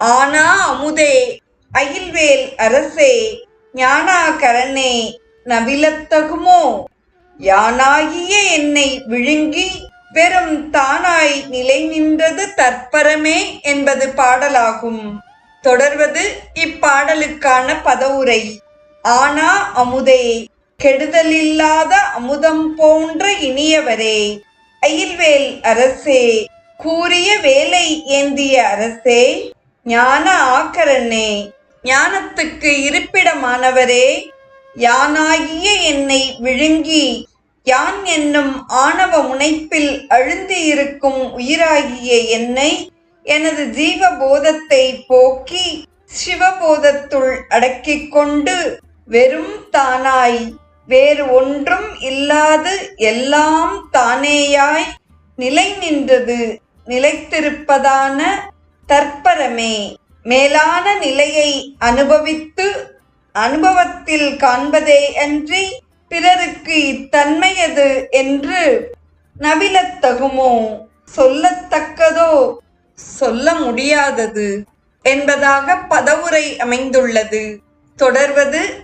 ஆனா அமுதே அயில்வேல் அரசே ஞானாகரனே நவிலத்தகுமோ? யானாகிய என்னை விழுங்கி வெறும் தானாய் நிலை நின்றது தற்பரமே என்பது பாடலாகும். தொடர்வது இப்பாடலுக்கான பதவுரை. ஆனா அமுதே கெடுதலில்லாத அமுதம் போன்ற இனியவரே அயில்வேல் அரசே கூறிய வேலை ஏந்திய அரசே? ஞான ஆக்கரனே ஞானத்துக்கு இருப்பிடமானவரே யானாகிய என்னை விழுங்கி யான் என்னும் ஆணவ முனைப்பில் அழுந்தியிருக்கும் உயிராகிய என்னை எனது ஜீவபோதத்தை போக்கி சிவபோதத்துள் அடக்கிக் கொண்டு வெறும் தானாய் வேறு ஒன்றும் இல்லாது எல்லாம் தானேயாய் நிலை நின்றது நிலைத்திருப்பதான தற்பரமே மேலான நிலையை அனுபவித்து அனுபவத்தில் காண்பதே அன்றி பிறருக்கு இத்தன்மையது என்று நவிலத்தகுமோ? சொல்லத்தக்கதோ? சொல்ல முடியாதது என்பதாக பதவுரை அமைந்துள்ளது. தொடர்வது